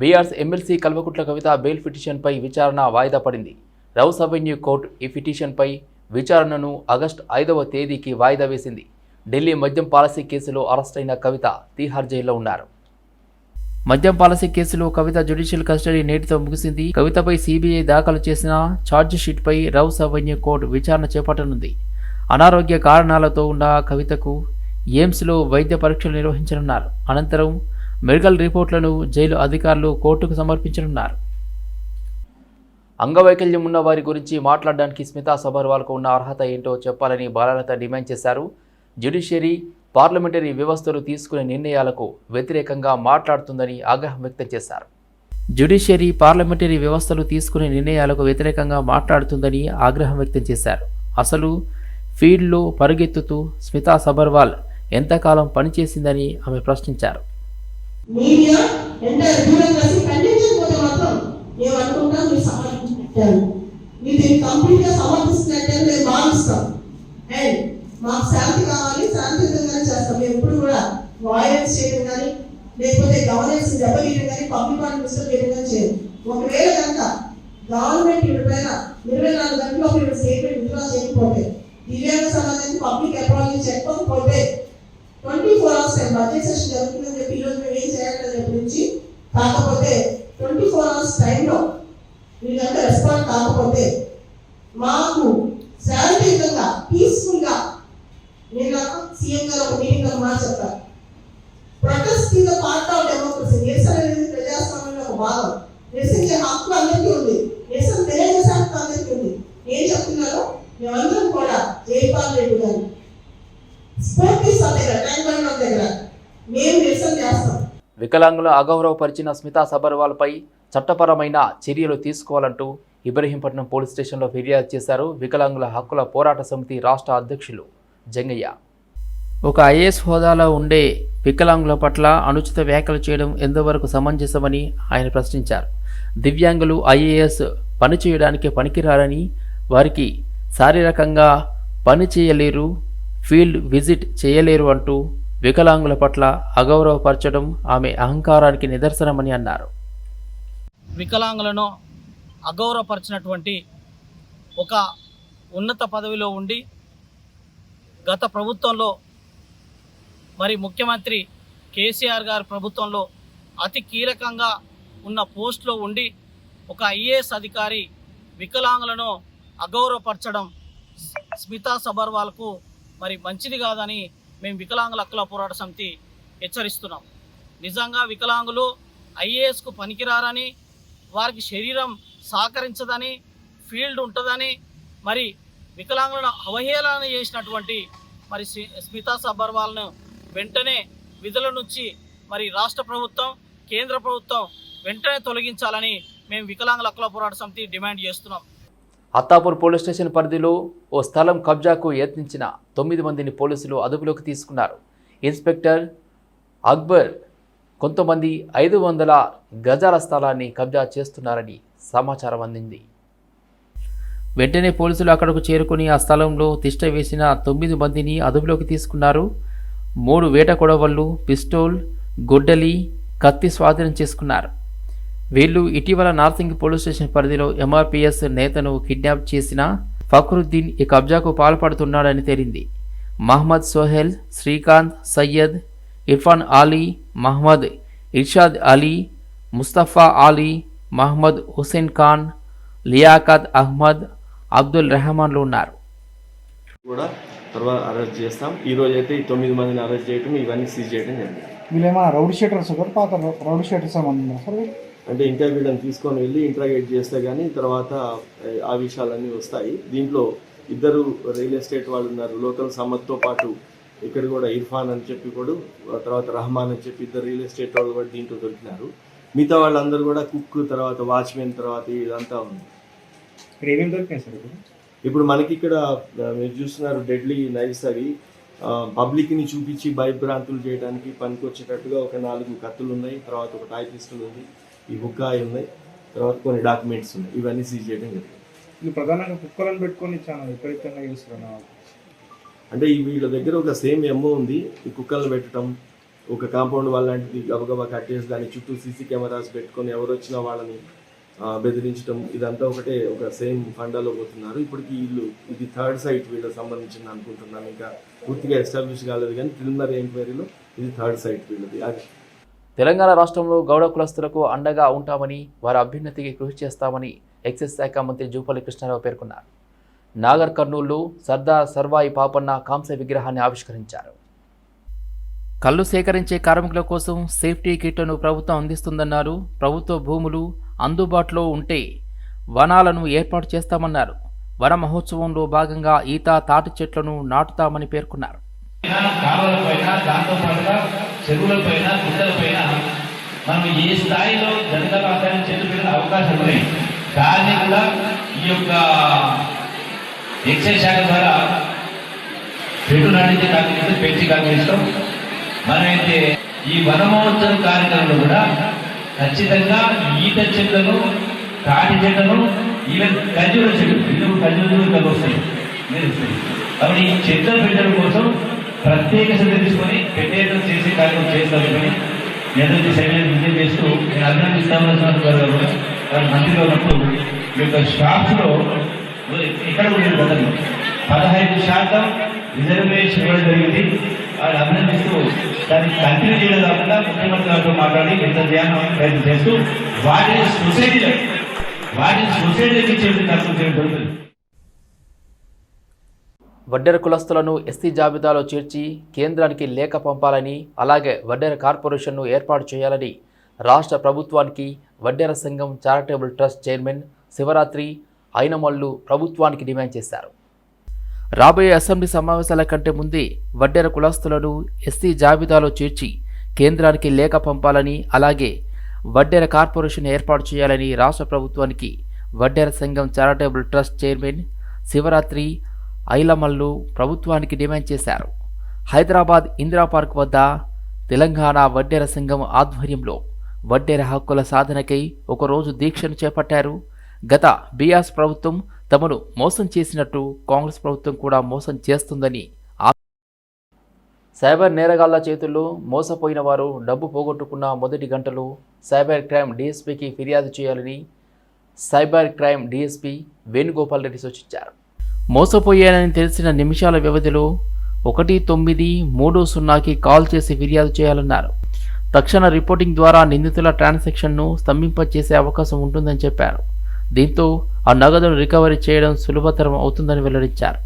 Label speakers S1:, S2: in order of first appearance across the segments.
S1: BRS MLC Kalvakuntla Kavitha bail పిటిషన్పై విచారణ వాయిదా పడింది. రౌస్ అవెన్యూ కోర్టు ఈ పిటిషన్పై విచారణను ఆగస్టు ఐదవ తేదీకి వాయిదా వేసింది. ఢిల్లీ మద్యం పాలసీ కేసులో అరెస్టైన కవిత తీహార్ జైల్లో ఉన్నారు. మద్యం పాలసీ కేసులో కవిత జ్యుడిషియల్ కస్టడీ నేటితో ముగిసింది. కవితపై సిబిఐ దాఖలు చేసిన ఛార్జిషీట్పై రౌస్ అవెన్యూ కోర్టు విచారణ చేపట్టనుంది. అనారోగ్య కారణాలతో ఉన్న కవితకు ఎయిమ్స్లో వైద్య పరీక్షలు నిర్వహించనున్నారు. అనంతరం మెడికల్ రిపోర్ట్లను జైలు అధికారులు కోర్టుకు సమర్పించనున్నారు. అంగవైకల్యం ఉన్న వారి గురించి మాట్లాడడానికి స్మితా సబర్వాల్కు ఉన్న అర్హత ఏంటో చెప్పాలని బాలలత డిమాండ్ చేశారు. జ్యుడిషియరీ పార్లమెంటరీ వ్యవస్థలు తీసుకునే నిర్ణయాలకు వ్యతిరేకంగా మాట్లాడుతుందని ఆగ్రహం వ్యక్తం చేశారు. జ్యుడిషియరీ పార్లమెంటరీ వ్యవస్థలు తీసుకునే నిర్ణయాలకు వ్యతిరేకంగా మాట్లాడుతుందని ఆగ్రహం వ్యక్తం చేశారు. అసలు ఫీల్డ్లో పరుగెత్తుతూ స్మితా సబర్వాల్ ఎంతకాలం పనిచేసిందని ఆమె ప్రశ్నించారు.
S2: మీడియా ఎంత దూరం కలిసి ఖండించకపోతే మాత్రం మేము అనుకుంటాం మీరు సమర్థించినట్టారు మీరు దీన్ని కంప్లీట్గా సమర్థిస్తున్నట్టే మేము భావిస్తాం అండ్ మాకు శాంతి కావాలి శాంతియుతంగానే చేస్తాం. మేము ఎప్పుడు కూడా వాయిలెన్స్ చేయడం కానీ లేకపోతే గవర్నెన్స్ దెబ్బతీయడం కానీ పబ్లిక్ ఆర్డర్ చేయడం కానీ చేయదు ఒకవేళ కనుక గవర్నమెంట్ ఇప్పుడైన ఇరవై నాలుగు గంటల్లో మీరు స్టేట్మెంట్ విత్డ్రా చేయకపోతే దివ్యాంగ సంబంధించి పబ్లిక్ అపాయింట్మెంట్ చెప్పకపోతే twenty four hours time budget session జరుగుతుందని చెప్పి ఈరోజు మేము చేయాలని రేపు నుంచి. కాకపోతే ట్వంటీ ఫోర్ అవర్స్ టైంలో మీరంతా రెస్పాండ్ కాకపోతే మాకు శాంతియుతంగా పీస్ఫుల్గా నిన్న సీఎం గారు ఒక మీటింగ్ అమ్మా మాట చెప్పారు. Protest is part of democracy నిరసన అనేది ప్రజాస్వామ్యంలో ఒక భాగం. నిరసించే హక్కు అందరికీ ఉంది. నిరసన తెలియజేసే హక్కు అందరికీ ఉంది. ఏం చెప్తున్నారో మేమందరం కూడా జైపాల్ రెడ్డి గారు. స్ఫూర్తి దగ్గర ట్యాంక్ దగ్గర.
S1: వికలాంగులు అగౌరవపరిచిన స్మితా సబర్వాల్పై చట్టపరమైన చర్యలు తీసుకోవాలంటూ ఇబ్రహీంపట్నం పోలీస్ స్టేషన్లో ఫిర్యాదు చేశారు వికలాంగుల హక్కుల పోరాట సమితి రాష్ట్ర అధ్యక్షులు జంగయ్య. ఒక ఐఏఎస్ హోదాలో ఉండే వికలాంగుల పట్ల అనుచిత వ్యాఖ్యలు చేయడం ఎంతవరకు సమంజసమని ఆయన ప్రశ్నించారు. దివ్యాంగులు ఐఏఎస్ పని చేయడానికి పనికిరారని వారికి శారీరకంగా పని చేయలేరు ఫీల్డ్ విజిట్ చేయలేరు అంటూ వికలాంగుల పట్ల అగౌరవపరచడం ఆమె అహంకారానికి నిదర్శనమని అన్నారు.
S3: వికలాంగులను అగౌరవపరిచినటువంటి ఒక ఉన్నత పదవిలో ఉండి గత ప్రభుత్వంలో మరి ముఖ్యమంత్రి కేసీఆర్ గారి ప్రభుత్వంలో అతి కీలకంగా ఉన్న పోస్టులో ఉండి ఒక ఐఏఎస్ అధికారి వికలాంగులను అగౌరవపరచడం స్మితా సబర్వాల్కు మరి మంచిది కాదని మేము వికలాంగుల హక్కుల పోరాట సమితి హెచ్చరిస్తున్నాం. నిజంగా వికలాంగులు ఐఏఎస్కు పనికిరారని వారికి శరీరం సహకరించదని ఫీల్డ్ ఉంటుందని మరి వికలాంగులను అవహేళన చేసినటువంటి మరి స్మితా సబర్వాల్ను వెంటనే విధుల నుంచి మరి రాష్ట్ర ప్రభుత్వం కేంద్ర ప్రభుత్వం వెంటనే తొలగించాలని మేము వికలాంగుల హక్కుల పోరాట సమితి డిమాండ్ చేస్తున్నాం.
S1: అత్తాపూర్ పోలీస్ స్టేషన్ పరిధిలో ఓ స్థలం కబ్జాకు యత్నించిన తొమ్మిది మందిని పోలీసులు అదుపులోకి తీసుకున్నారు. ఇన్స్పెక్టర్ అక్బర్ కొంతమంది ఐదు వందల గజాల స్థలాన్ని కబ్జా చేస్తున్నారని సమాచారం అందింది. వెంటనే పోలీసులు అక్కడకు చేరుకుని ఆ స్థలంలో తిష్ట వేసిన తొమ్మిది మందిని అదుపులోకి తీసుకున్నారు. మూడు వేట కొడవళ్ళు పిస్టోల్ గొడ్డలి కత్తి స్వాధీనం చేసుకున్నారు. వీళ్ళు ఇటీవల నార్సింగ్ పోలీస్ స్టేషన్ పరిధిలో ఎంఆర్పిఎస్ నేతను కిడ్నాప్ చేసిన ఫక్రుద్దీన్ ఈ కబ్జాకు పాల్పడుతున్నాడని తేలింది. మహమ్మద్ సోహెల్ శ్రీకాంత్ సయ్యద్ ఇర్ఫాన్ ఆలీ మహమ్మద్ ఇర్షాద్ అలీ ముస్తఫా ఆలీ మహమ్మద్ హుసేన్ ఖాన్ లియాఖత్ అహ్మద్ అబ్దుల్ రెహమాన్లు ఉన్నారు.
S4: కూడా తర్వాత అరెస్ట్ చేస్తాం. ఈ రోజు అయితే ఈ తొమ్మిది మందిని అరెస్ట్ చేయటం ఇవన్నీ సీజ్ చేయడం జరిగింది.
S5: వీళ్ళేమన్నా రౌడ్ షీటర్స్ పాత రౌడ్ షీటర్స్ ఏమన్నా?
S4: అంటే ఇంకా వీళ్ళని తీసుకొని వెళ్ళి ఇంట్రాగేట్ చేస్తే కానీ తర్వాత ఆ విషయాలన్నీ వస్తాయి. దీంట్లో ఇద్దరు రియల్ ఎస్టేట్ వాళ్ళు ఉన్నారు. లోకల్ సమ్మత్తో పాటు ఇక్కడ కూడా ఇర్ఫాన్ అని చెప్పి కూడా తర్వాత రహమాన్ అని చెప్పి ఇద్దరు రియల్ ఎస్టేట్ వాళ్ళు కూడా దీంట్లో దొరికినారు. మిగతా వాళ్ళందరూ కూడా కుక్ తర్వాత వాచ్మెన్ తర్వాత ఇదంతా ఉంది.
S5: ఇప్పుడు?
S4: మనకి ఇక్కడ మీరు చూస్తున్నారు డెడ్లీ నైఫ్స్ అవి. పబ్లిక్ని చూపించి భయభ్రాంతులు చేయడానికి పనికొచ్చేటట్టుగా ఒక నాలుగు కత్తులు ఉన్నాయి. తర్వాత ఒక టాయ్ పిస్టల్ ఉంది. ఈ హుక్కాయి ఉన్నాయి. తర్వాత కొన్ని డాక్యుమెంట్స్ ఉన్నాయి. ఇవన్నీ సీజ్ చేయడం జరిగింది.
S5: ఇది ప్రధానంగా కుక్కలను పెట్టుకొని చాలా విపరీతంగా చేస్తున్నారు
S4: అంటే ఈ వీళ్ళ దగ్గర ఒక సేమ్ ఎమ్మో ఉంది. ఈ కుక్కలను పెట్టడం ఒక కాంపౌండ్ వాళ్ళ లాంటిది గబగబా కట్టేసి దాని చుట్టూ సీసీ కెమెరాస్ పెట్టుకొని ఎవరు వచ్చినా వాళ్ళని బెదిరించడం ఇదంతా ఒకటే ఒక సేమ్ ఫండాలో పోతున్నారు. ఇప్పటికి వీళ్ళు ఇది థర్డ్ సైట్ వీళ్ళకి సంబంధించింది అనుకుంటున్నాను. ఇంకా పూర్తిగా ఎస్టాబ్లిష్ కాలేదు కానీ ప్రిలిమినరీ ఎంక్వైరీలో ఇది థర్డ్ సైట్ వీళ్ళది. అది
S1: తెలంగాణ రాష్ట్రంలో గౌడ కులస్తులకు అండగా ఉంటామని వారి అభ్యున్నతికి కృషి చేస్తామని ఎక్సైజ్ శాఖ మంత్రి జూపల్లి కృష్ణారావు పేర్కొన్నారు. నాగర్ కర్నూలు సర్దార్ సర్వాయి పాపన్న కాంస్య విగ్రహాన్ని ఆవిష్కరించారు. కళ్ళు సేకరించే కార్మికుల కోసం సేఫ్టీ కిట్లను ప్రభుత్వం అందిస్తుందన్నారు. ప్రభుత్వ భూములు అందుబాటులో ఉంటే వనాలను ఏర్పాటు చేస్తామన్నారు. వన మహోత్సవంలో భాగంగా ఈత తాటి చెట్లను నాటుతామని పేర్కొన్నారు.
S6: చెరువులపైన పైన మనం ఏ స్థాయిలో జరగలాలని చెట్లు పెట్టిన అవకాశం ఉన్నాయి దాన్ని కూడా ఈ యొక్క ఎక్సైజ్ శాఖ ద్వారా చెట్టు నాటించే కార్యక్రమం పెంచి కార్యక్రమిస్తాం మనమైతే ఈ వనమహోత్సవం కార్యక్రమంలో కూడా ఖచ్చితంగా ఈత చెట్లను తాటి చెట్లను ఈవెన్ ఖర్జూర చెట్లు ఇందుకు ఖర్జూర చెట్లు వస్తాయి? కాబట్టి ఈ చెట్ల పెట్టడం కోసం ప్రత్యేక శ్రద్ధ తీసుకొని పెట్టేయడం చేసే కార్యక్రమం చేస్తామని నేను వచ్చి సైన్యం విజయం చేస్తూ నేను అభినందిస్తామని గారు మంత్రిగా ఉన్నప్పుడు మీ యొక్క స్టాఫ్లో ఇక్కడ కూడా లేదు పదహైదు శాతం రిజర్వేషన్ ఇవ్వడం జరిగింది. వాళ్ళు అభినందిస్తూ దాన్ని కంటిన్యూ చేయడం కాకుండా ముఖ్యమంత్రి గారితో మాట్లాడి ఎంత ధ్యానం ప్రయత్నం చేస్తూ వాటిని సొసైటీలో వాటిని సొసైటీకి ఇచ్చే తక్కువ చేయడం జరుగుతుంది.
S1: వడ్డెర కులస్తులను ఎస్సీ జాబితాలో చేర్చి కేంద్రానికి లేఖ పంపాలని అలాగే వడ్డెర కార్పొరేషన్ను ఏర్పాటు చేయాలని రాష్ట్ర ప్రభుత్వానికి వడ్డెర సంఘం charitable trust chairman Shivaratri Ainamallu ప్రభుత్వానికి డిమాండ్ చేశారు. రాబోయే అసెంబ్లీ సమావేశాల కంటే ముందే వడ్డెర కులస్తులను ఎస్సీ జాబితాలో చేర్చి కేంద్రానికి లేఖ పంపాలని అలాగే వడ్డెర కార్పొరేషన్ ఏర్పాటు చేయాలని రాష్ట్ర ప్రభుత్వానికి వడ్డెర సంఘం charitable trust chairman Shivaratri Ailamallu ప్రభుత్వానికి డిమాండ్ చేశారు. హైదరాబాద్ ఇందిరా పార్క్ వద్ద తెలంగాణ వడ్డెర సంఘం ఆధ్వర్యంలో వడ్డెర హక్కుల సాధనకై ఒకరోజు దీక్షను చేపట్టారు. గత బీఆర్ఎస్ ప్రభుత్వం తమను మోసం చేసినట్టు కాంగ్రెస్ ప్రభుత్వం కూడా మోసం చేస్తుందని సైబర్ నేరగాళ్ళ చేతుల్లో మోసపోయిన వారు డబ్బు పోగొట్టుకున్న మొదటి గంటలు సైబర్ క్రైమ్ డీఎస్పీకి ఫిర్యాదు చేయాలని cyber crime DSP Venugopal Reddy సూచించారు. మోసపోయానని తెలిసిన నిమిషాల వ్యవధిలో ఒకటి తొమ్మిది మూడు సున్నాకి కాల్ చేసి ఫిర్యాదు చేయాలన్నారు. తక్షణ రిపోర్టింగ్ ద్వారా నిందితుల ట్రాన్సాక్షన్ను స్తంభింపచేసే అవకాశం ఉంటుందని చెప్పారు. దీంతో ఆ నగదును రికవరీ చేయడం సులభతరం అవుతుందని వెల్లడించారు.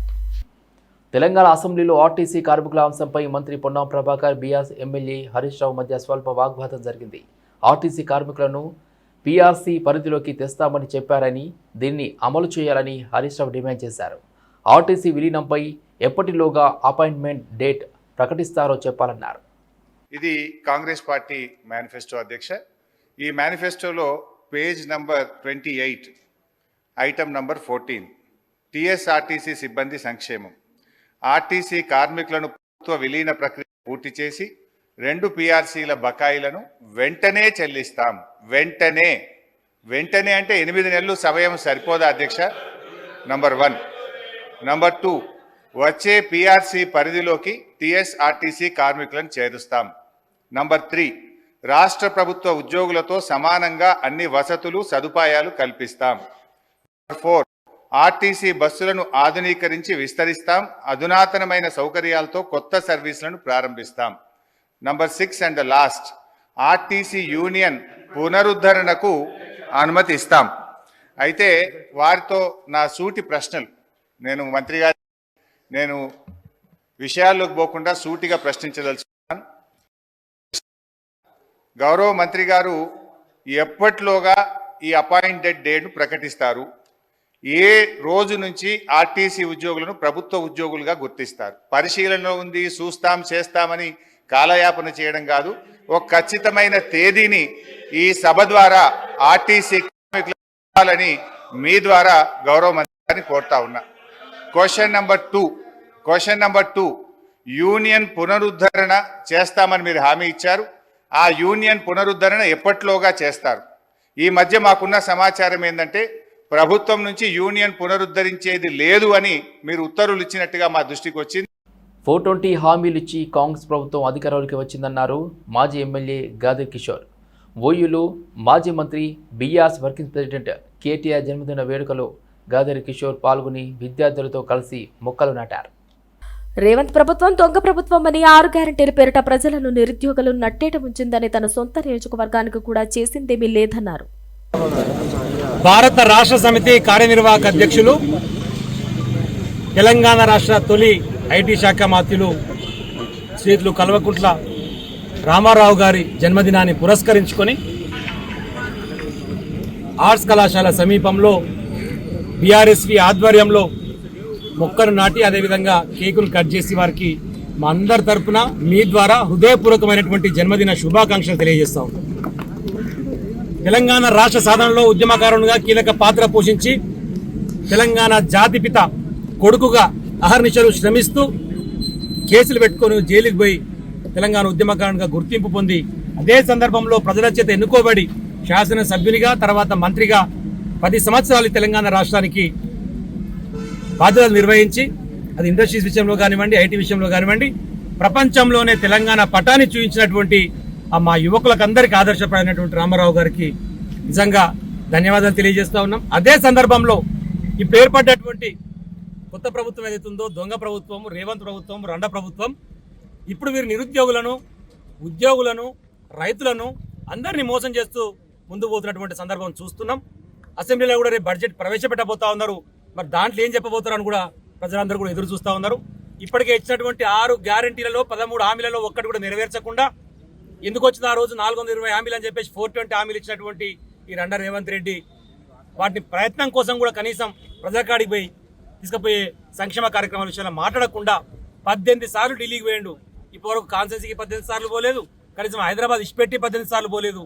S1: తెలంగాణ అసెంబ్లీలో ఆర్టీసీ కార్మికుల అంశంపై మంత్రి పొన్నం ప్రభాకర్ బీఆర్ ఎమ్మెల్యే హరీష్ రావు మధ్య స్వల్ప వాగ్వాదం జరిగింది. ఆర్టీసీ కార్మికులను పీఆర్సీ పరిధిలోకి తెస్తామని చెప్పారని దీన్ని అమలు చేయాలని హరీష్ రావు డిమాండ్ చేశారు. ఆర్టీసీ విలీనంపై ఎప్పటిలోగా అపాయింట్మెంట్ డేట్ ప్రకటిస్తారో చెప్పాలన్నారు.
S7: ఇది కాంగ్రెస్ పార్టీ మేనిఫెస్టో అధ్యక్ష. ఈ మేనిఫెస్టోలో page number twenty eight item number fourteen TSRTC సిబ్బంది సంక్షేమం. ఆర్టీసీ కార్మికులను ప్రభుత్వ విలీన ప్రక్రియ పూర్తి చేసి రెండు పిఆర్సీల బకాయిలను వెంటనే చెల్లిస్తాం. వెంటనే. వెంటనే అంటే ఎనిమిది నెలలు సమయం సరిపోదా అధ్యక్ష? నంబర్ వన్ నంబర్ టూ వచ్చే పిఆర్సీ పరిధిలోకి టీఎస్ఆర్టీసీ కార్మికులను చేరుస్తాం. నంబర్ త్రీ రాష్ట్ర ప్రభుత్వ ఉద్యోగులతో సమానంగా అన్ని వసతులు సదుపాయాలు కల్పిస్తాం. నంబర్ ఫోర్ ఆర్టీసీ బస్సులను ఆధునీకరించి విస్తరిస్తాం. అధునాతనమైన సౌకర్యాలతో కొత్త సర్వీసులను ప్రారంభిస్తాం. Number six and the last RTC union పునరుద్ధరణకు అనుమతి ఇస్తాం అయితే వారితో నా సూటి ప్రశ్నలు. నేను మంత్రి గారి నేను విషయాల్లోకి పోకుండా సూటిగా ప్రశ్నించదలుచుకున్నాను. గౌరవ మంత్రి గారు ఎప్పట్లోగా ఈ అపాయింటెడ్ డేట్ను ప్రకటిస్తారు? ఏ రోజు నుంచి ఆర్టీసీ ఉద్యోగులను ప్రభుత్వ ఉద్యోగులుగా గుర్తిస్తారు? పరిశీలనలో ఉంది చూస్తాం చేస్తామని కాలయాపన చేయడం కాదు ఒక ఖచ్చితమైన తేదీని ఈ సభ ద్వారా ఆర్టీసీ కార్మికులని మీ ద్వారా గౌరవ మంత్రి కోరుతా ఉన్నా. Question number two question number two union పునరుద్ధరణ చేస్తామని మీరు హామీ ఇచ్చారు. ఆ యూనియన్ పునరుద్ధరణ ఎప్పట్లోగా చేస్తారు? ఈ మధ్య మాకున్న సమాచారం ఏంటంటే ప్రభుత్వం నుంచి యూనియన్ పునరుద్ధరించేది లేదు అని మీరు ఉత్తర్వులు ఇచ్చినట్టుగా మా దృష్టికి వచ్చింది.
S1: ఫోర్ ట్వంటీ హామీలు ఇచ్చి కాంగ్రెస్ ప్రభుత్వం అధికారంలోకి వచ్చిందన్నారు మాజీ ఎమ్మెల్యే గాదిర్ కిషోర్. ఓయూలో మాజీ మంత్రి బీఆర్ఎస్ వర్కింగ్ ప్రెసిడెంట్ కేటీఆర్ జన్మదిన వేడుకలో గాదిర్ కిషోర్ పాల్గొని విద్యార్థులతో కలిసి మొక్కలు నాటారు.
S8: రేవంత్ ప్రభుత్వం దొంగ ప్రభుత్వం అని ఆరు గ్యారంటీల పేరిట ప్రజలను నిరుద్యోగులు నట్టేట ఉంచిందని తన సొంత నియోజకవర్గానికి కూడా చేసిందేమీ లేదన్నారు.
S9: భారత రాష్ట్ర సమితి కార్యనిర్వాహక అధ్యక్షులు తెలంగాణ రాష్ట్ర తొలి ఐటీ శాఖ మాత్యులు శ్రీతులు కల్వకుంట్ల రామారావు గారి జన్మదినాన్ని పురస్కరించుకొని ఆర్ట్స్ కళాశాల సమీపంలో బీఆర్ఎస్వి ఆధ్వర్యంలో మొక్కను నాటి అదేవిధంగా కేకును కట్ చేసి వారికి మా అందరి తరపున మీ ద్వారా హృదయపూర్వకమైనటువంటి జన్మదిన శుభాకాంక్షలు తెలియజేస్తాం తెలంగాణ రాష్ట్ర సాధనలో ఉద్యమకారునిగా కీలక పాత్ర పోషించి తెలంగాణ జాతిపిత కొడుకుగా అహర్నిశలు శ్రమిస్తూ కేసులు పెట్టుకొని జైలుకి పోయి తెలంగాణ ఉద్యమకారునిగా గుర్తింపు పొంది అదే సందర్భంలో ప్రజల చేత ఎన్నుకోబడి శాసనసభ్యునిగా తర్వాత మంత్రిగా పది సంవత్సరాలు తెలంగాణ రాష్ట్రానికి బాధ్యతలు నిర్వహించి అది ఇండస్ట్రీస్ విషయంలో కానివ్వండి ఐటీ విషయంలో కానివ్వండి ప్రపంచంలోనే తెలంగాణ పటాన్ని చూపించినటువంటి ఆ మా యువకులకందరికీ ఆదర్శపడినటువంటి రామారావు గారికి నిజంగా ధన్యవాదాలు తెలియజేస్తూ ఉన్నాం. అదే సందర్భంలో ఇప్పుడు ఏర్పడ్డటువంటి కొత్త ప్రభుత్వం ఏదైతే ఉందో దొంగ ప్రభుత్వం రేవంత్ ప్రభుత్వం రండ ప్రభుత్వం ఇప్పుడు వీరు నిరుద్యోగులను ఉద్యోగులను రైతులను అందరినీ మోసం చేస్తూ ముందు పోతున్నటువంటి సందర్భం చూస్తున్నాం. అసెంబ్లీలో కూడా రేపు బడ్జెట్ ప్రవేశపెట్టబోతా ఉన్నారు. మరి దాంట్లో ఏం చెప్పబోతారని కూడా ప్రజలందరూ కూడా ఎదురు చూస్తూ ఉన్నారు. ఇప్పటికే ఇచ్చినటువంటి ఆరు గ్యారంటీలలో పదమూడు హామీలలో ఒక్కటి కూడా నెరవేర్చకుండా ఎందుకు వచ్చిన ఆ రోజు నాలుగు వందల ఇరవై హామీలు అని చెప్పేసి ఫోర్ ట్వంటీ హామీలు ఇచ్చినటువంటి ఈ రండ రేవంత్ రెడ్డి వాటిని ప్రయత్నం కోసం కూడా కనీసం ప్రజాకాడికి పోయి తీసుకుపోయే సంక్షేమ కార్యక్రమాల విషయంలో మాట్లాడకుండా పద్దెనిమిది సార్లు ఢిల్లీకి పోయిండు. ఇప్పటివరకు కాన్సెన్సీకి పద్దెనిమిది సార్లు పోలేదు. కనీసం హైదరాబాద్ ఇష్పెట్టి పద్దెనిమిది సార్లు పోలేదు.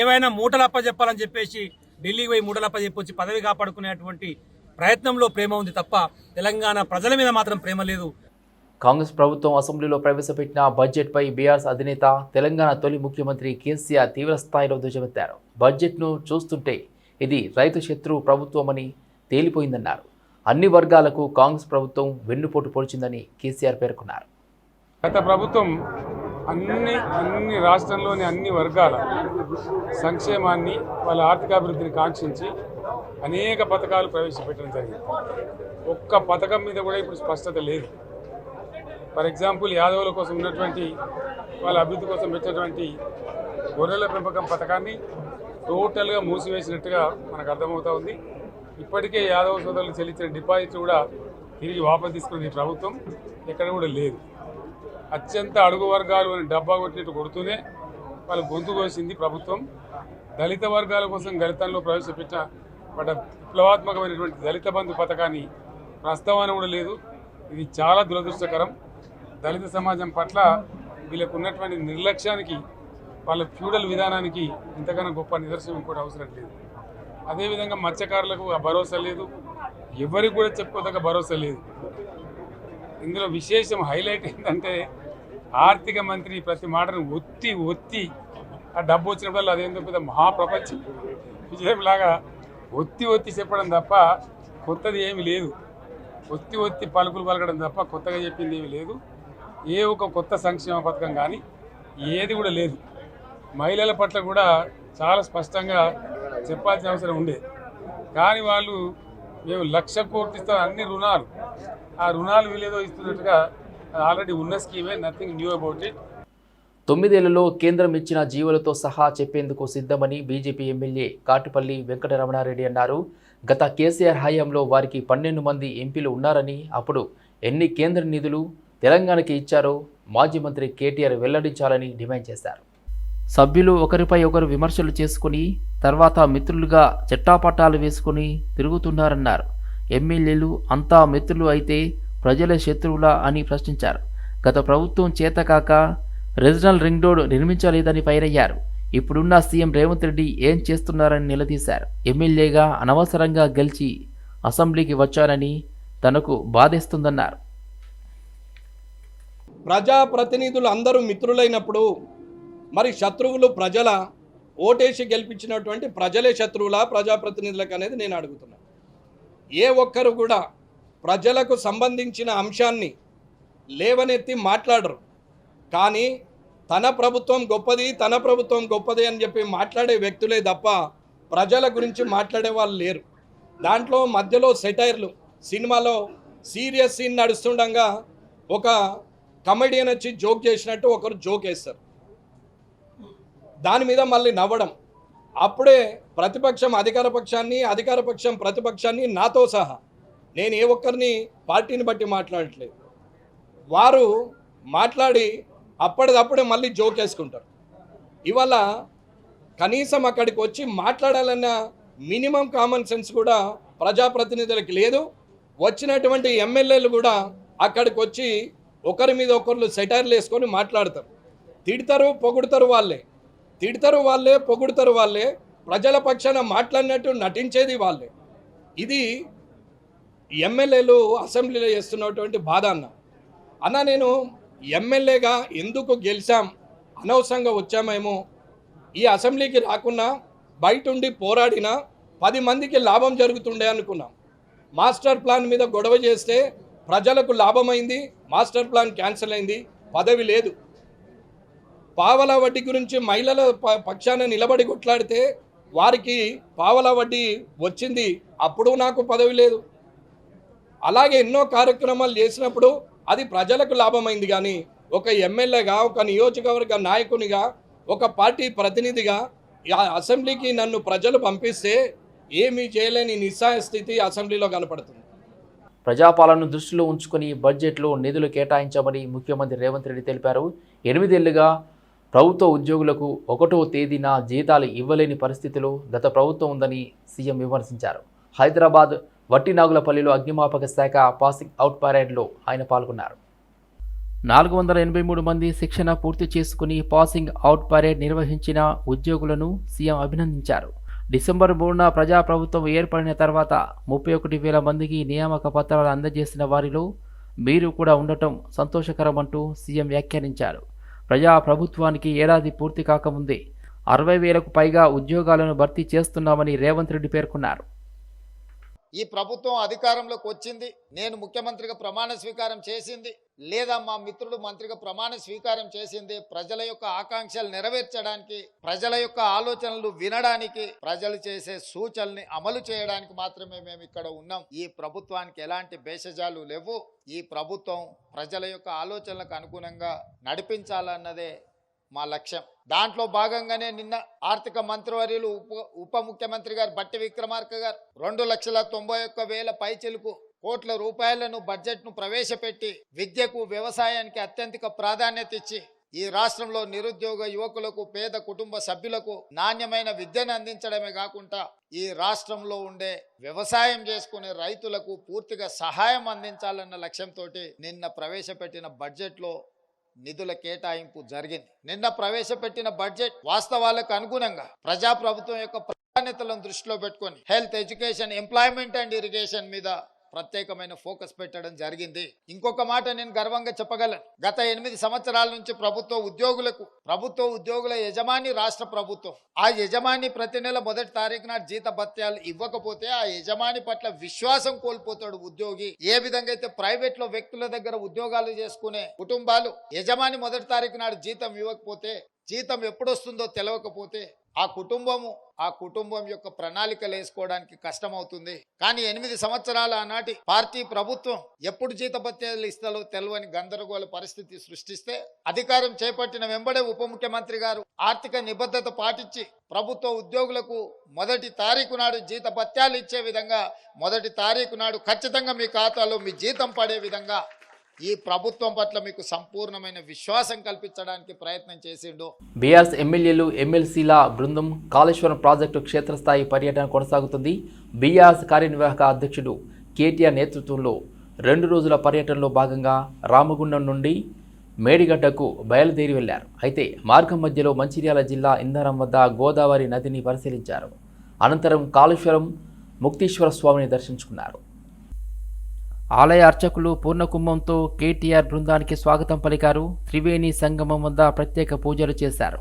S9: ఏమైనా మూటలప్ప చెప్పాలని చెప్పేసి ఢిల్లీకి పోయి మూటలప్ప చెప్పొచ్చి పదవి కాపాడుకునేటువంటి ప్రయత్నంలో ప్రేమ ఉంది తప్ప తెలంగాణ ప్రజల మీద మాత్రం ప్రేమ లేదు.
S1: కాంగ్రెస్ ప్రభుత్వం అసెంబ్లీలో ప్రవేశపెట్టిన బడ్జెట్పై బీఆర్ఎస్ అధినేత తెలంగాణ తొలి ముఖ్యమంత్రి కేసీఆర్ తీవ్రస్థాయిలో ధ్వజమెత్తారు. బడ్జెట్ను చూస్తుంటే ఇది రైతు శత్రువు ప్రభుత్వమని తేలిపోయిందన్నారు. అన్ని వర్గాలకు కాంగ్రెస్ ప్రభుత్వం వెన్నుపోటు పొడిచిందని కేసీఆర్ పేర్కొన్నారు.
S10: గత ప్రభుత్వం అన్ని అన్ని రాష్ట్రంలోని అన్ని వర్గాల సంక్షేమాన్ని వాళ్ళ ఆర్థికాభివృద్ధిని కాంక్షించి అనేక పథకాలు ప్రవేశపెట్టడం జరిగింది. ఒక్క పథకం మీద కూడా ఇప్పుడు స్పష్టత లేదు. ఫర్ ఎగ్జాంపుల్ యాదవుల కోసం ఉన్నటువంటి వాళ్ళ అభివృద్ధి కోసం పెట్టినటువంటి గొర్రెల పెంపకం పథకాన్ని టోటల్గా మూసివేసినట్టుగా మనకు అర్థమవుతా ఉంది. ఇప్పటికే యాదవ సోదరులు చెల్లించిన డిపాజిట్ కూడా తిరిగి వాపసు తీసుకున్నది ఈ ప్రభుత్వం. ఎక్కడ కూడా లేదు. అత్యంత అడుగు వర్గాలు అని డబ్బా కొట్టినట్టు కొడుతూనే వాళ్ళు గొంతు కోసింది ప్రభుత్వం. దళిత వర్గాల కోసం గళితంలో ప్రవేశపెట్టిన పడ్డ విప్లవాత్మకమైనటువంటి దళిత బంధు పథకాన్ని ప్రస్తావన కూడా లేదు. ఇది చాలా దురదృష్టకరం. దళిత సమాజం పట్ల వీళ్ళకు ఉన్నటువంటి నిర్లక్ష్యానికి వాళ్ళ ఫ్యూడల్ విధానానికి ఇంతకన్నా గొప్ప నిదర్శనం ఇంకోటి అవసరం లేదు. అదేవిధంగా మత్స్యకారులకు ఆ భరోసా లేదు. ఎవరికి కూడా చెప్పుకోదగ్గ భరోసా లేదు. ఇందులో విశేషం హైలైట్ ఏంటంటే ఆర్థిక మంత్రి ప్రతి మాటను ఒత్తి ఒత్తి ఆ డబ్బు వచ్చినప్పుడు అదేందో పెద్ద మహాప్రపంచం. విజయంలాగా ఒత్తి ఒత్తి చెప్పడం తప్ప కొత్తది ఏమీ లేదు. ఒత్తి ఒత్తి పలుకులు పలకడం తప్ప కొత్తగా చెప్పింది ఏమీ లేదు. ఏ ఒక కొత్త సంక్షేమ పథకం కానీ ఏది కూడా లేదు. మహిళల పట్ల కూడా చాలా స్పష్టంగా చెప్పాల్సిన అవసరం ఉండే. కానీ వాళ్ళు మేము లక్ష కోట్లు ఇస్తాం అన్ని రుణాలు. ఆ రుణాలు వీళ్ళేదో ఇస్తున్నట్టుగా ఆల్రెడీ ఉన్న స్కీమే నథింగ్ న్యూ అబౌట్ ఇట్.
S1: తొమ్మిదేళ్ళలో కేంద్రం ఇచ్చిన జీవులతో సహా చెప్పేందుకు సిద్ధమని బీజేపీ ఎమ్మెల్యే కాటుపల్లి వెంకటరమణారెడ్డి అన్నారు. గత కేసీఆర్ హయాంలో వారికి పన్నెండు మంది ఎంపీలు ఉన్నారని అప్పుడు ఎన్ని కేంద్ర నిధులు తెలంగాణకి ఇచ్చారో మాజీ మంత్రి కేటీఆర్ వెల్లడించాలని డిమాండ్ చేశారు. సభ్యులు ఒకరిపై ఒకరు విమర్శలు చేసుకుని తర్వాత మిత్రులుగా చెట్టాపట్టాలు వేసుకుని తిరుగుతున్నారన్నారు. ఎమ్మెల్యేలు అంతా మిత్రులు అయితే ప్రజల శత్రువులా అని ప్రశ్నించారు. గత ప్రభుత్వం చేతకాక రీజనల్ రింగ్ రోడ్ నిర్మించలేదని ఫైరయ్యారు. ఇప్పుడున్న సీఎం రేవంత్ రెడ్డి ఏం చేస్తున్నారని నిలదీశారు. ఎమ్మెల్యేగా అనవసరంగా గెలిచి అసెంబ్లీకి వచ్చారని తనకు బాధేస్తుందన్నారు.
S11: ప్రజాప్రతినిధులు అందరూ మిత్రులైనప్పుడు మరి శత్రువులు ప్రజల ఓటేసి గెలిపించినటువంటి ప్రజలే శత్రువులా ప్రజాప్రతినిధులకు అనేది నేను అడుగుతున్నాను ఏ ఒక్కరు కూడా ప్రజలకు సంబంధించిన అంశాన్ని లేవనెత్తి మాట్లాడరు. కానీ తన ప్రభుత్వం గొప్పది తన ప్రభుత్వం గొప్పది అని చెప్పి మాట్లాడే వ్యక్తులే తప్ప ప్రజల గురించి మాట్లాడే వాళ్ళు లేరు. దాంట్లో మధ్యలో సెటైర్లు సినిమాలో సీరియస్ సీన్ నడుస్తుండగా ఒక కమెడియన్ వచ్చి జోక్ చేసినట్టు ఒకరు జోక్ వేస్తారు. దాని మీద మళ్ళీ నవ్వడం. అప్పుడే ప్రతిపక్షం అధికార పక్షాన్ని అధికార పక్షం ప్రతిపక్షాన్ని నాతో సహా. నేను ఏ ఒక్కరిని పార్టీని బట్టి మాట్లాడట్లేదు. వారు మాట్లాడి అప్పటిదప్పుడే మళ్ళీ జోకేసుకుంటారు ఇవాళ కనీసం అక్కడికి వచ్చి మాట్లాడాలన్న మినిమం కామన్ సెన్స్ కూడా ప్రజాప్రతినిధులకి లేదు. వచ్చినటువంటి ఎమ్మెల్యేలు కూడా అక్కడికి వచ్చి ఒకరి మీద ఒకరు సెటైర్లు వేసుకొని మాట్లాడతారు. తిడతారు పొగుడతారు వాళ్ళే. తిడతారు వాళ్ళే పొగుడతారు వాళ్ళే ప్రజల పక్షాన మాట్లాడినట్టు నటించేది వాళ్ళే. ఇది ఎమ్మెల్యేలు అసెంబ్లీలో చేస్తున్నటువంటి బాధ అన్న. అన్న నేను ఎమ్మెల్యేగా ఎందుకు గెలిచాం అనవసరంగా వచ్చామేమో ఈ అసెంబ్లీకి రాకున్నా బయట ఉండి పోరాడినా పది మందికి లాభం జరుగుతుండే అనుకున్నాం. మాస్టర్ ప్లాన్ మీద గొడవ చేస్తే ప్రజలకు లాభమైంది మాస్టర్ ప్లాన్ క్యాన్సిల్ అయింది పదవి లేదు. పావలా వడ్డీ గురించి మహిళల ప- పక్షాన నిలబడి కొట్లాడితే వారికి పావలా వడ్డీ వచ్చింది. అప్పుడు నాకు పదవి లేదు. అలాగే ఎన్నో కార్యక్రమాలు చేసినప్పుడు అది ప్రజలకు లాభమైంది కానీ ఒక ఎమ్మెల్యేగా ఒక నియోజకవర్గ నాయకునిగా ఒక పార్టీ ప్రతినిధిగా ఆ అసెంబ్లీకి నన్ను ప్రజలు పంపిస్తే ఏమీ చేయలేని నిస్సాయ స్థితి అసెంబ్లీలో కనపడుతుంది.
S1: ప్రజాపాలనను దృష్టిలో ఉంచుకొని బడ్జెట్లో నిధులు కేటాయించామని ముఖ్యమంత్రి రేవంత్ రెడ్డి తెలిపారు. ఎనిమిదేళ్ళుగా ప్రభుత్వ ఉద్యోగులకు ఒకటో తేదీన జీతాలు ఇవ్వలేని పరిస్థితిలో గత ప్రభుత్వం ఉందని సీఎం విమర్శించారు. హైదరాబాద్ వట్టినాగులపల్లిలో అగ్నిమాపక శాఖ పాసింగ్ అవుట్ పరేడ్లో ఆయన పాల్గొన్నారు. నాలుగు వందల ఎనభై మూడు మంది శిక్షణ పూర్తి చేసుకుని పాసింగ్ అవుట్ పరేడ్ నిర్వహించిన ఉద్యోగులను సీఎం అభినందించారు. డిసెంబర్ మూడున ప్రజాప్రభుత్వం ఏర్పడిన తర్వాత ముప్పై ఒకటి వేల మందికి నియామక పత్రాలు అందజేసిన వారిలో మీరు కూడా ఉండటం సంతోషకరమంటూ సీఎం వ్యాఖ్యానించారు. ప్రజా ప్రభుత్వానికి ఏడాది పూర్తి కాకముందే అరవై వేలకు పైగా ఉద్యోగాలను భర్తీ చేస్తున్నామని రేవంత్ రెడ్డి పేర్కొన్నారు.
S12: ఈ ప్రభుత్వం అధికారంలోకి వచ్చింది. నేను ముఖ్యమంత్రిగా ప్రమాణ స్వీకారం చేసింది. లేదా మా మిత్రుడు మంత్రిగా ప్రమాణ స్వీకారం చేసింది ప్రజల యొక్క ఆకాంక్షలు నెరవేర్చడానికి ప్రజల యొక్క ఆలోచనలు వినడానికి ప్రజలు చేసే సూచనల్ని అమలు చేయడానికి మాత్రమే మేము ఇక్కడ ఉన్నాం. ఈ ప్రభుత్వానికి ఎలాంటి భేషజాలు లేవు. ఈ ప్రభుత్వం ప్రజల యొక్క ఆలోచనలకు అనుగుణంగా నడిపించాలన్నదే మా లక్ష్యం. దాంట్లో భాగంగానే నిన్న ఆర్థిక మంత్రివర్యులు ఉప ఉప ముఖ్యమంత్రి గారు బట్టి విక్రమార్క గారు రెండు లక్షల తొంభై ఒక్క వేల పైచిలుకు కోట్ల రూపాయలను బడ్జెట్ను ప్రవేశపెట్టి విద్యకు వ్యవసాయానికి అత్యంతిక ప్రాధాన్యత ఇచ్చి ఈ రాష్ట్రంలో నిరుద్యోగ యువకులకు పేద కుటుంబ సభ్యులకు నాణ్యమైన విద్యను అందించడమే కాకుండా ఈ రాష్ట్రంలో ఉండే వ్యవసాయం చేసుకునే రైతులకు పూర్తిగా సహాయం అందించాలన్న లక్ష్యంతో నిన్న ప్రవేశపెట్టిన బడ్జెట్లో నిధుల కేటాయింపు జరిగింది. నిన్న ప్రవేశపెట్టిన బడ్జెట్ వాస్తవాలకు అనుగుణంగా ప్రజాప్రభుత్వం యొక్క ప్రాధాన్యతలను దృష్టిలో పెట్టుకొని health education employment and irrigation మీద ప్రత్యేకమైన ఫోకస్ పెట్టడం జరిగింది. ఇంకొక మాట నేను గర్వంగా చెప్పగలను. గత ఎనిమిది సంవత్సరాల నుంచి ప్రభుత్వ ఉద్యోగులకు ప్రభుత్వ ఉద్యోగుల యజమాని రాష్ట్ర ప్రభుత్వం ఆ యజమాని ప్రతి నెల మొదటి తారీఖు నాడు జీత భత్యాలు ఇవ్వకపోతే ఆ యజమాని పట్ల విశ్వాసం కోల్పోతాడు ఉద్యోగి. ఏ విధంగా అయితే ప్రైవేట్లో వ్యక్తుల దగ్గర ఉద్యోగాలు చేసుకునే కుటుంబాలు యజమాని మొదటి తారీఖు నాడు జీతం ఇవ్వకపోతే జీతం ఎప్పుడొస్తుందో తెలియకపోతే ఆ కుటుంబము ఆ కుటుంబం యొక్క ప్రణాళికలు వేసుకోవడానికి కష్టమవుతుంది. కానీ ఎనిమిది సంవత్సరాల ఆనాటి పార్టీ ప్రభుత్వం ఎప్పుడు జీతభత్యాలు ఇస్తాలో తెలియని గందరగోళ పరిస్థితి సృష్టిస్తే అధికారం చేపట్టిన వెంబడే ఉప ముఖ్యమంత్రి గారు ఆర్థిక నిబద్ధత పాటించి ప్రభుత్వ ఉద్యోగులకు మొదటి తారీఖు నాడు జీతభత్యాలు ఇచ్చే విధంగా మొదటి తారీఖు నాడు ఖచ్చితంగా మీ ఖాతాలో మీ జీతం పడే విధంగా ఈ ప్రభుత్వం పట్ల మీకు సంపూర్ణమైన విశ్వాసం కల్పించడానికి ప్రయత్నం చేసిండు.
S1: బీఆర్ఎస్ ఎమ్మెల్యేలు ఎమ్మెల్సీల బృందం కాళేశ్వరం ప్రాజెక్టు క్షేత్రస్థాయి పర్యటన కొనసాగుతుంది. బీఆర్ఎస్ కార్యనిర్వాహక అధ్యక్షుడు కేటీఆర్ నేతృత్వంలో రెండు రోజుల పర్యటనలో భాగంగా రామగుండం నుండి మేడిగడ్డకు బయలుదేరి వెళ్ళారు. అయితే మార్గం మధ్యలో మంచిర్యాల జిల్లా ఇంధనం వద్ద గోదావరి నదిని పరిశీలించారు. అనంతరం కాళేశ్వరం ముక్తీశ్వర స్వామిని దర్శించుకున్నారు. ఆలయ అర్చకులు పూర్ణకుంభంతో కేటీఆర్ బృందానికి స్వాగతం పలికారు. త్రివేణి సంగమం వద్ద ప్రత్యేక పూజలు చేశారు.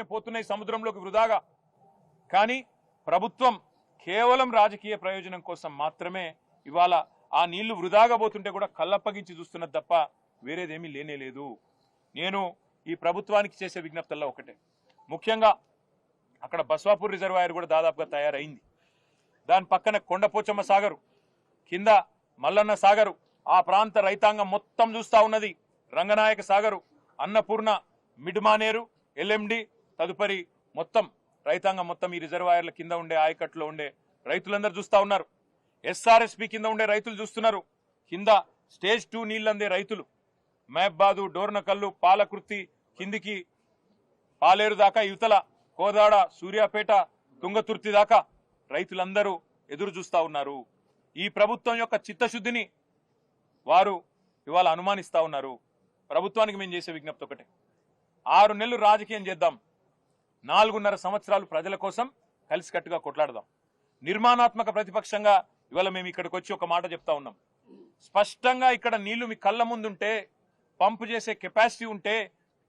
S13: వాటిని పోతున్నాయి సముద్రంలోకి వృధాగా. కానీ ప్రభుత్వం కేవలం రాజకీయ ప్రయోజనం కోసం మాత్రమే ఇవాళ ఆ నీళ్ళు వృధాగా పోతుంటే కూడా కళ్ళప్పగించి చూస్తున్నది తప్ప వేరేదేమీ లేనే లేదు. నేను ఈ ప్రభుత్వానికి చేసే విజ్ఞప్తుల్లో ఒకటే. ముఖ్యంగా అక్కడ బస్వాపూర్ రిజర్వాయర్ కూడా దాదాపుగా తయారైంది. దాని పక్కన కొండపోచమ్మ సాగరు కింద మల్లన్న సాగరు ఆ ప్రాంత రైతాంగం మొత్తం చూస్తా ఉన్నది. రంగనాయక సాగరు అన్నపూర్ణ మిడ్మానేరు ఎల్ఎండి తదుపరి మొత్తం రైతాంగం మొత్తం ఈ రిజర్వాయర్ల కింద ఉండే ఆయకట్లో ఉండే రైతులందరూ చూస్తా ఉన్నారు. ఎస్ఆర్ఎస్పి కింద ఉండే రైతులు చూస్తున్నారు. కింద స్టేజ్ టూ నీళ్ళందే రైతులు. మేబ్బాదు డోర్నకల్లు పాలకృతి కిందికి పాలేరు దాకా యువతల కోదాడ సూర్యాపేట తుంగతుర్తి దాకా రైతులందరూ ఎదురు చూస్తూ ఉన్నారు. ఈ ప్రభుత్వం యొక్క చిత్తశుద్ధిని వారు ఇవాళ అనుమానిస్తూ ఉన్నారు. ప్రభుత్వానికి మేము చేసే విజ్ఞప్తి ఒకటే. ఆరు నెలలు రాజకీయం చేద్దాం. నాలుగున్నర సంవత్సరాలు ప్రజల కోసం కలిసికట్టుగా కొట్లాడదాం. నిర్మాణాత్మక ప్రతిపక్షంగా ఇవాళ మేము ఇక్కడికి వచ్చి ఒక మాట చెప్తా ఉన్నాం. స్పష్టంగా ఇక్కడ నీళ్ళు మీ కళ్ళ ముందుంటే పంపు చేసే కెపాసిటీ ఉంటే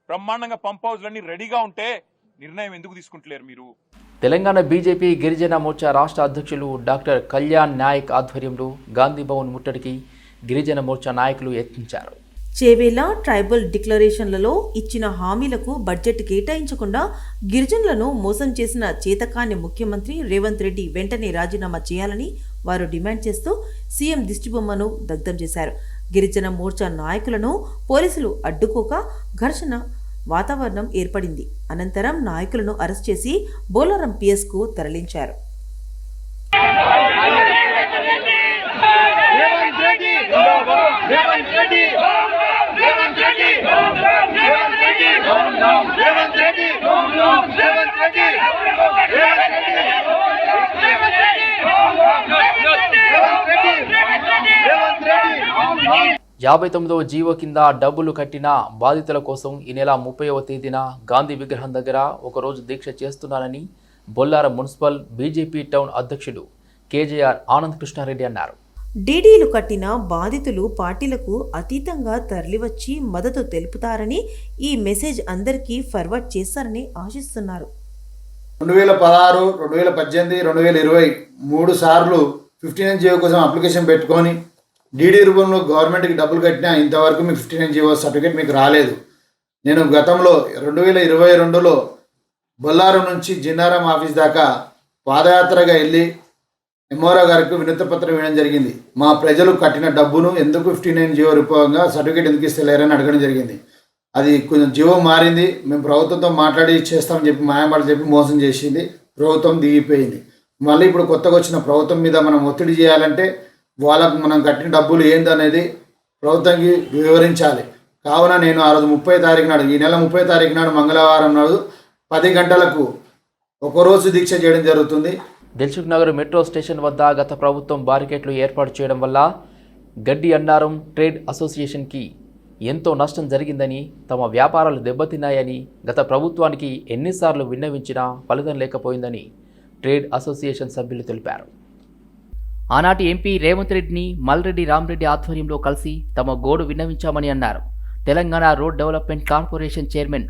S13: బ్రహ్మాండంగా పంప్ హౌస్లన్నీ రెడీగా ఉంటే నిర్ణయం ఎందుకు తీసుకుంటలేరు మీరు?
S1: తెలంగాణ బీజేపీ గిరిజన మోర్చా రాష్ట్ర అధ్యక్షులు డాక్టర్ కళ్యాణ్ నాయక్ ఆధ్వర్యంలో గాంధీ భవన్ ముట్టడికి గిరిజన మోర్చా నాయకులు యత్నించారు.
S14: చేవేలా ట్రైబల్ డిక్లరేషన్లలో ఇచ్చిన హామీలకు బడ్జెట్ కేటాయించకుండా గిరిజనులను మోసం చేసిన చేతకాని ముఖ్యమంత్రి రేవంత్ రెడ్డి వెంటనే రాజీనామా చేయాలని వారు డిమాండ్ చేస్తూ సీఎం దిష్టిబొమ్మను దగ్ధం చేశారు. గిరిజన మోర్చా నాయకులను పోలీసులు అడ్డుకోక ఘర్షణ వాతావరణం ఏర్పడింది. అనంతరం నాయకులను అరెస్ట్ చేసి బోలారం పిఎస్కు తరలించారు.
S1: యాభై తొమ్మిదవ జీవో కింద డబ్బులు కట్టిన బాధితుల కోసం ఈ నెల ముప్పైవ తేదీన గాంధీ విగ్రహం దగ్గర ఒకరోజు దీక్ష చేస్తున్నానని బొల్లారం మున్సిపల్ బీజేపీ టౌన్ అధ్యక్షుడు K J R Anand Krishnareddy అన్నారు.
S14: డీడీలు కట్టిన బాధితులు పార్టీలకు అతీతంగా తరలివచ్చి మద్దతు తెలుపుతారని ఈ మెసేజ్ అందరికీ ఫార్వర్డ్ చేస్తారని ఆశిస్తున్నారు.
S15: రెండు వేల పదహారు రెండు వేల పద్దెనిమిది రెండు వేల ఇరవై మూడు సార్లు ఫిఫ్టీ నైన్ జీవో కోసం అప్లికేషన్ పెట్టుకొని డీడీ రూపంలో గవర్నమెంట్కి డబ్బులు కట్టినా ఇంతవరకు మీకు ఫిఫ్టీ నైన్ జీవో సర్టిఫికేట్ మీకు రాలేదు. నేను గతంలో రెండు వేల ఇరవై రెండులో బొల్లారం నుంచి జిన్నారం ఆఫీస్ దాకా పాదయాత్రగా వెళ్ళి ఎమ్మోరా గారికి వినతిపత్రం ఇవ్వడం జరిగింది. మా ప్రజలు కట్టిన డబ్బును ఎందుకు ఫిఫ్టీ నైన్ జీవో రూపంగా సర్టిఫికేట్ ఎందుకు ఇస్తలేరని అడగడం జరిగింది. అది కొంచెం జీవో మారింది. మేము ప్రభుత్వంతో మాట్లాడి చేస్తామని చెప్పి మాయమాట చెప్పి మోసం చేసింది. ప్రభుత్వం దిగిపోయింది. మళ్ళీ ఇప్పుడు కొత్తగా వచ్చిన ప్రభుత్వం మీద మనం ఒత్తిడి చేయాలంటే వాళ్ళకు మనం కట్టిన డబ్బులు ఏందనేది ప్రభుత్వానికి వివరించాలి. కావున నేను ఆ రోజు ముప్పై తారీఖు నాడు ఈ నెల ముప్పై తారీఖు నాడు మంగళవారం నాడు పది గంటలకు ఒకరోజు దీక్ష చేయడం జరుగుతుంది.
S1: దిల్సుఖ్ నగర్ మెట్రో స్టేషన్ వద్ద గత ప్రభుత్వం బారికేట్లు ఏర్పాటు చేయడం వల్ల గడ్డి అన్నారం ట్రేడ్ అసోసియేషన్కి ఎంతో నష్టం జరిగిందని తమ వ్యాపారాలు దెబ్బతిన్నాయని గత ప్రభుత్వానికి ఎన్నిసార్లు విన్నవించినా ఫలితం లేకపోయిందని ట్రేడ్ అసోసియేషన్ సభ్యులు తెలిపారు. ఆనాటి ఎంపీ రేవంత్ రెడ్డిని మల్రెడ్డి రామరెడ్డి ఆధ్వర్యంలో కలిసి తమ గోడు విన్నవించామని అన్నారు. Telangana road development corporation chairman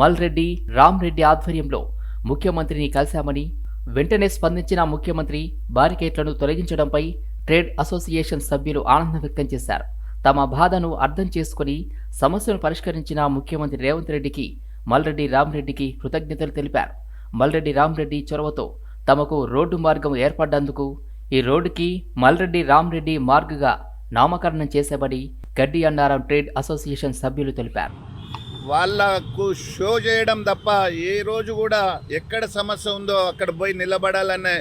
S1: Malreddy Ramareddy ఆధ్వర్యంలో ముఖ్యమంత్రిని కలిశామని వెంటనే స్పందించిన ముఖ్యమంత్రి బారికేట్లను తొలగించడంపై ట్రేడ్ అసోసియేషన్ సభ్యులు ఆనందం వ్యక్తం చేశారు. తమ బాధను అర్థం చేసుకుని సమస్యను పరిష్కరించిన ముఖ్యమంత్రి రేవంత్ రెడ్డికి మల్రెడ్డి రామరెడ్డికి కృతజ్ఞతలు తెలిపారు. మల్రెడ్డి రామరెడ్డి చొరవతో తమకు రోడ్డు మార్గం ఏర్పడ్డందుకు ఈ రోడ్డుకి మల్రెడ్డి రామరెడ్డి మార్గ్గా నామకరణం చేసేబడి గడ్డి అన్నారం ట్రేడ్ అసోసియేషన్ సభ్యులు తెలిపారు.
S16: వాళ్ళకు షో చేయడం తప్ప ఏ రోజు కూడా ఎక్కడ సమస్య ఉందో అక్కడ పోయి నిలబడాలనే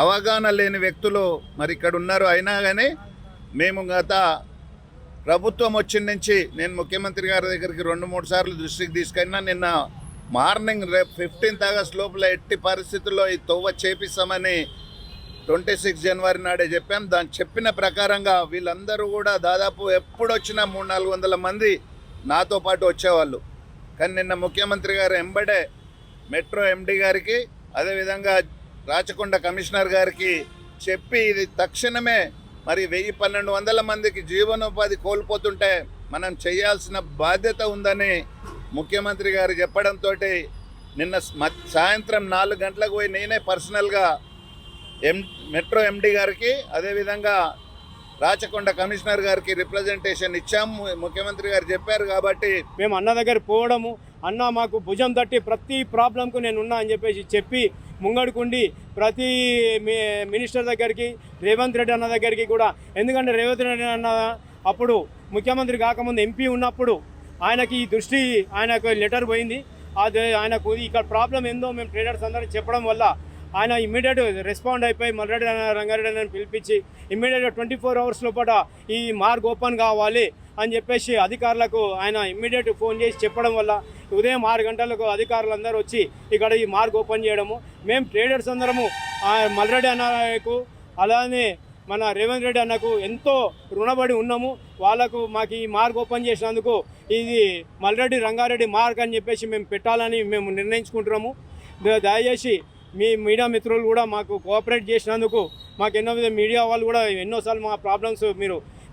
S16: అవగాహన లేని వ్యక్తులు మరి ఇక్కడ ఉన్నారు. అయినా కానీ మేము గత ప్రభుత్వం వచ్చిన నుంచి నేను ముఖ్యమంత్రి గారి దగ్గరికి రెండు మూడు సార్లు దృష్టికి తీసుకెళ్ళినా నిన్న మార్నింగ్ రేపు ఫిఫ్టీన్త్ ఆగస్ట్ లోపల ఎట్టి పరిస్థితుల్లో ఈ తొవ్వ చేపిస్తామని ట్వంటీ సిక్స్ జనవరి నాడే చెప్పాం. దాన్ని చెప్పిన ప్రకారంగా వీళ్ళందరూ కూడా దాదాపు ఎప్పుడొచ్చినా మూడు నాలుగు వందల మంది నాతో పాటు వచ్చేవాళ్ళు. కానీ నిన్న ముఖ్యమంత్రి గారు ఎంబడే మెట్రో ఎండి గారికి అదేవిధంగా రాచకొండ కమిషనర్ గారికి చెప్పి ఇది తక్షణమే మరి వెయ్యి పన్నెండు వందల మందికి జీవనోపాధి కోల్పోతుంటే మనం చేయాల్సిన బాధ్యత ఉందని ముఖ్యమంత్రి గారు చెప్పడంతో నిన్న సాయంత్రం నాలుగు గంటలకు పోయి నేనే పర్సనల్గా ఎం మెట్రో ఎండి గారికి అదేవిధంగా రాచకొండ కమిషనర్ గారికి రిప్రజెంటేషన్ ఇచ్చాము ముఖ్యమంత్రి గారు చెప్పారు కాబట్టి
S17: మేము అన్న దగ్గర పోవడము అన్న మాకు భుజం తట్టి ప్రతి ప్రాబ్లంకు నేను ఉన్నా అని చెప్పేసి చెప్పి ముంగడుకుండి ప్రతి మినిస్టర్ దగ్గరికి రేవంత్ రెడ్డి అన్న దగ్గరికి కూడా. ఎందుకంటే రేవంత్ రెడ్డి అన్న అప్పుడు ముఖ్యమంత్రి కాకముందు ఎంపీ ఉన్నప్పుడు ఆయనకి ఈ దృష్టి ఆయనకు లెటర్ పోయింది. అది ఆయనకు ఇక్కడ ప్రాబ్లం ఏందో మేము ట్రేడర్స్ అందరూ చెప్పడం వల్ల ఆయన ఇమ్మీడియట్ రెస్పాండ్ అయిపోయి మల్రెడ్డి అన్న రంగారెడ్డి అని పిలిపించి ఇమ్మీడియట్గా ట్వంటీ ఫోర్ అవర్స్ లోపల ఈ మార్గ్ ఓపెన్ కావాలి అని చెప్పేసి అధికారులకు ఆయన ఇమ్మీడియట్ ఫోన్ చేసి చెప్పడం వల్ల ఉదయం ఆరు గంటలకు అధికారులందరూ వచ్చి ఇక్కడ ఈ మార్గ్ ఓపెన్ చేయడము. మేము ట్రేడర్స్ అందరము ఆ మల్రెడ్డి అన్నకు అలానే మన రేవంత్ రెడ్డి అన్నకు ఎంతో రుణపడి ఉన్నాము. వాళ్ళకు మాకు ఈ మార్గ్ ఓపెన్ చేసినందుకు ఇది మల్రెడ్డి రంగారెడ్డి మార్గ్ అని చెప్పేసి మేము పెట్టాలని మేము నిర్ణయించుకుంటున్నాము. దయచేసి మీ మీడియా మిత్రులు కూడా మాకు కోఆపరేట్ చేసినందుకు మాకు ఎన్నో మీడియా వాళ్ళు కూడా ఎన్నోసార్లు మా ప్రాబ్లమ్స్ మీరు